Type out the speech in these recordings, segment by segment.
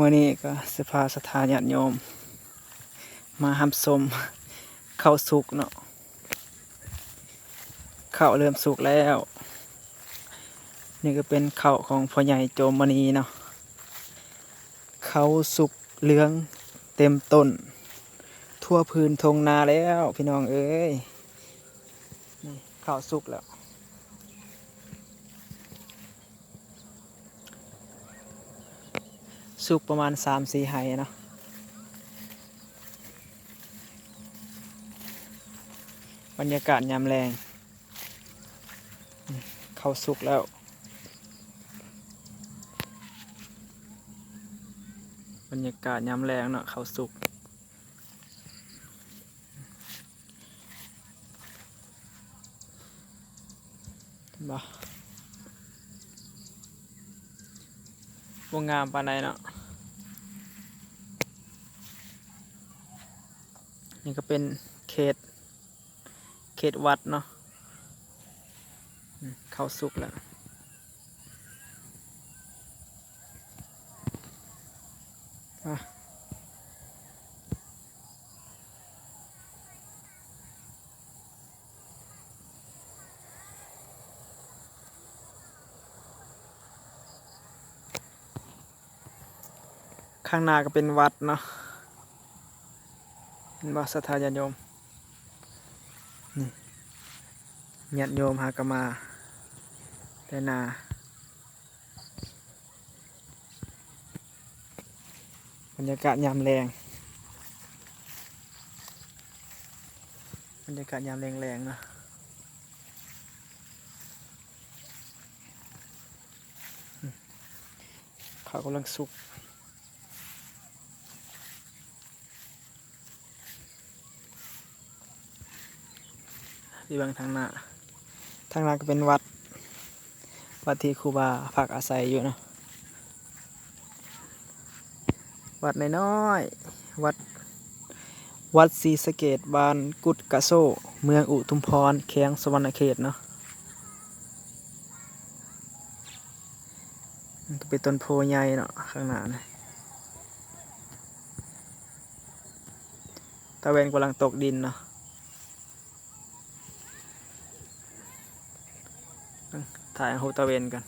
มื่อนี้ก็สภาสถานญาติโยม มาหับสมเข้าสุกเนาะข้าวเริ่มสุกแล้ว นี่ก็เป็นข้าวของพ่อใหญ่โจมมณีเนาะเขาสุกเหลืองเต็มต้น ทั่วพื้นทงนาแล้ว พี่น้องเอ้ยนี่ข้าวสุกแล้ว สุกประมาณสามสี่ไหเนาะบรรยากาศยามแรงเข้าสุกแล้วบรรยากาศยามแรงเนาะเข้าสุกเห็นบ่วงงามปานใดเนาะ นี่ก็เป็นเขต เขตวัดเนาะเข้าสุกแล้วข้างหน้าก็เป็นวัดเนาะ เห็นบ่ศรัทธาญาติโยมนี่ญาติโยมหากมาแต่นาบรรยากาศยามแรงบรรยากาศยามแรงๆเนะอืมเขาวกำลังสุก ที่บางทางหน้าทางหน้าก็เป็นวัด วัดที่ครูบาพักอาศัยอยู่เนาะวัดน้อยๆวัด วัดศรีสเกดบานกุดกะโซ เมืองอุทุมพรแขวงสวรรณเขตเนาะมันก็เป็นต้นโพใหญ่เนาะข้างหน้านะตะเวนกำลังตกดินเนาะ ถ่ายหูตะเวนกัน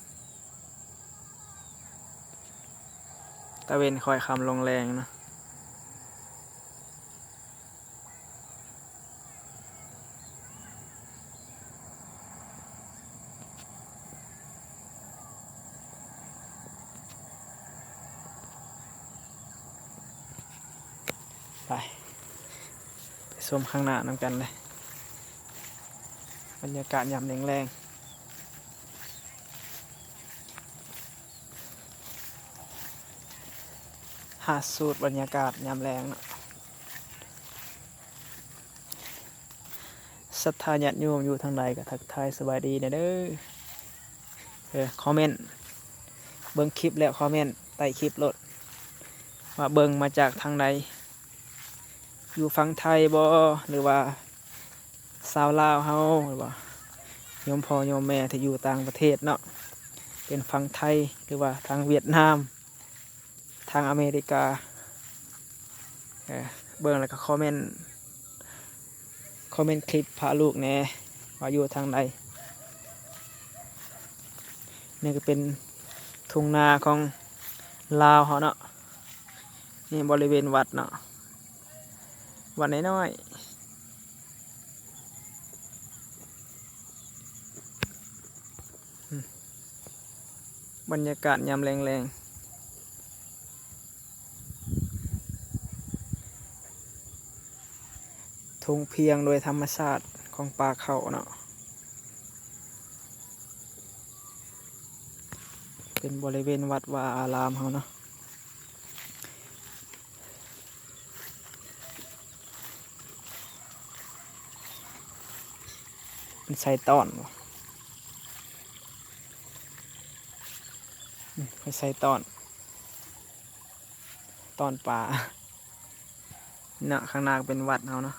ตะเวนคอยคำลงแรงนะไปไปชมข้างหน้านำกันเลย บรรยากาศยามแรงๆาสูตรบรรยากาศยามแรงเนาะศรัทธาญาติโยมอยู่ทางใดก็ทักทายสบายดีนะเด้อเออคอมเมนต์เบิ่งคลิปแล้วคอมเมนต์ใต้คลิปลดว่าเบิ่งมาจากทางใดอยู่ฝั่งไทยบ่หรือว่าสาวลาวเฮาหรือว่าโยมพ่อโยมแม่ที่อยู่ต่างประเทศเนาะเป็นฝั่งไทยหรือว่าทางเวียดนาม ทางอเมริกาเออเบิ่งแล้วก็คอมเมนต์คอมเมนต์คลิปพาลูกแน่ว่าอยู่ทางใดนี่ก็เป็นทุ่งนาของลาวเขาเนาะนี่บริเวณวัดเนาะวัดน้อยๆอืมบรรยากาศยามแรงๆ ทงเพียงโดยธรรมชาติของป่าเขาเนาะเป็นบริเวณวัดวาอารามเขาเนาะเป็นไซตอนวะเป็นไซตอน ตอนป่าเนาะข้างหน้าเป็นวัดเขาเนาะ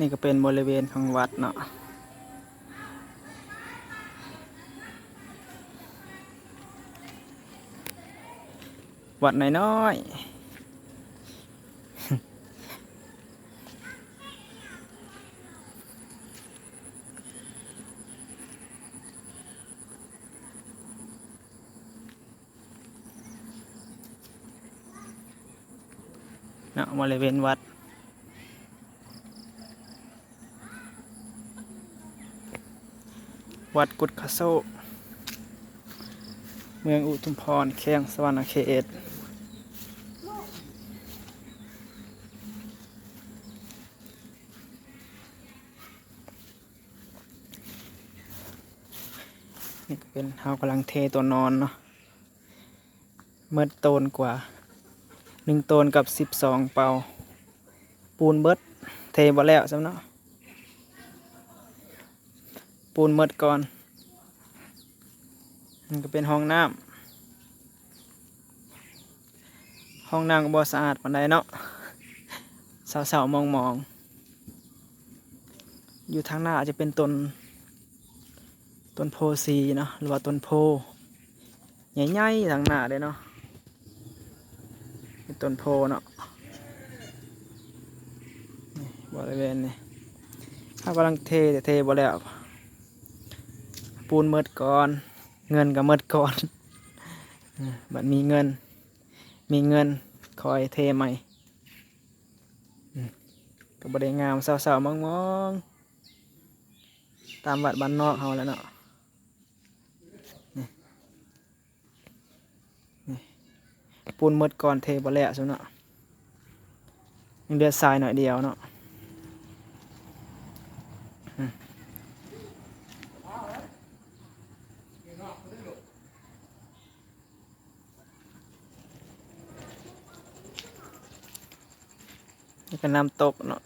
นี่ก็เป็นบริเวณของวัดเนาะวัดน้อย เนาะบริเวณวัด วัดกุดคาโซ เมืองอุทุมพรแข้งสวรรณเขตนี่เป็นเฮากำลังเทตัวนอนเนาะเมื่อโตนกว่าหนึ่งโตนกับสิบสองเป่า ปูนเบิดเทบ่แล้วสำเนาะ ปูนเมดก่อนมันก็เป็นห้องน้ำห้องน้ำก็บ่สะอาดปานใดเนาะสาวๆมองๆอยู่ทางหน้าอาจจะเป็นต้นต้นโพสีเนาะหรือว่าต้นโพใหญ่ๆทางหน้าเลยเนาะเป็นต้นโพเนาะบริเวณนี้ถ้ากำลังเทแต่เทบ่แล้ว ปูนเมิดก่อน เงินก็เมิดก่อนบัดมีเงิน มีเงินคอยเทใหม่ก็บริงามสาวๆมองๆ ตามวัดบ้านนอกเขาแล้วเนาะปูนเมิดก่อนเทบ่แล้วซุเนาะยังเดือดทรายหน่อยเดียวเนาะ นี่ก็น้ำตกเนาะ